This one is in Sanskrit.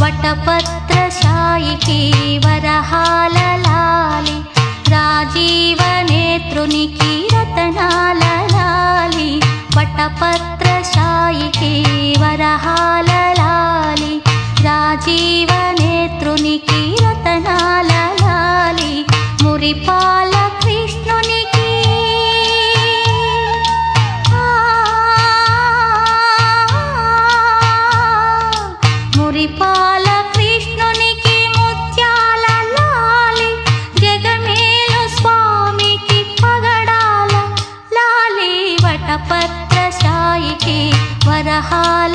वटपत्री वरी राजीवनेत्रुनि कीरना वटपत्र सावनेत्रिकी री వటపత్ర సాయికి వరహాల